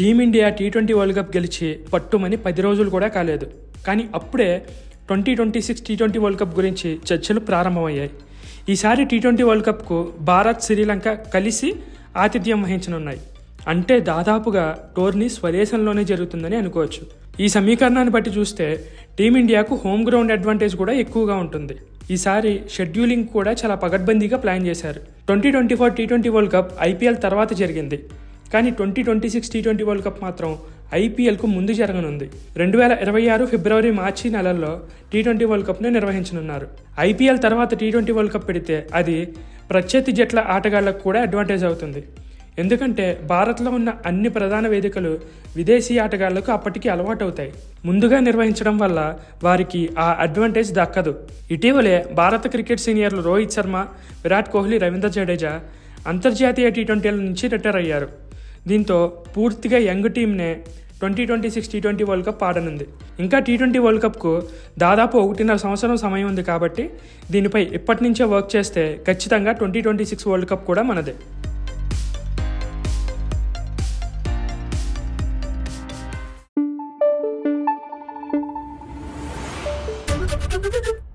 Team India T twenty world cup గెలిచి పట్టుమని పది రోజులు కూడా కాలేదు. కానీ అప్పుడే twenty twenty six T twenty world cup గురించి చర్చలు ప్రారంభమయ్యాయి. ఈసారి టీ ట్వంటీ వరల్డ్ కప్కు భారత్ శ్రీలంక కలిసి ఆతిథ్యం వహించనున్నాయి. అంటే దాదాపుగా టోర్నీ స్వదేశంలోనే జరుగుతుందని అనుకోవచ్చు. ఈ సమీకరణాన్ని బట్టి చూస్తే టీమిండియాకు హోమ్ గ్రౌండ్ అడ్వాంటేజ్ కూడా ఎక్కువగా ఉంటుంది. ఈసారి షెడ్యూలింగ్ కూడా చాలా పగడ్బందీగా ప్లాన్ చేశారు. Twenty twenty four T twenty world cup IPL తర్వాత జరిగింది. కానీ twenty twenty six T twenty world cup మాత్రం ఐపీఎల్కు ముందు జరగనుంది. రెండు వేల ఇరవై ఆరు ఫిబ్రవరి మార్చి నెలల్లో టీ ట్వంటీ వరల్డ్ కప్ను నిర్వహించనున్నారు. ఐపీఎల్ తర్వాత టీ ట్వంటీ వరల్డ్ కప్ పెడితే అది ప్రత్యర్థి జట్ల ఆటగాళ్ళకు కూడా అడ్వాంటేజ్ అవుతుంది. ఎందుకంటే భారత్లో ఉన్న అన్ని ప్రధాన వేదికలు విదేశీ ఆటగాళ్ళకు అప్పటికి అలవాటు అవుతాయి ముందుగా నిర్వహించడం వల్ల వారికి ఆ అడ్వాంటేజ్ దక్కదు. ఇటీవలే భారత క్రికెట్ సీనియర్లు రోహిత్ శర్మ విరాట్ కోహ్లీ రవీంద్ర జడేజా అంతర్జాతీయ టీ ట్వంటీల నుంచి రిటైర్ అయ్యారు. దీంతో పూర్తిగా young టీంనే twenty twenty six T twenty world cup ఆడనుంది ఇంకా టీ ట్వంటీ వరల్డ్ కప్కు దాదాపు ఒకటిన్నర సంవత్సరం సమయం ఉంది కాబట్టి దీనిపై ఇప్పటి నుంచే వర్క్ చేస్తే ఖచ్చితంగా twenty twenty six world cup కూడా మనదే Thank you.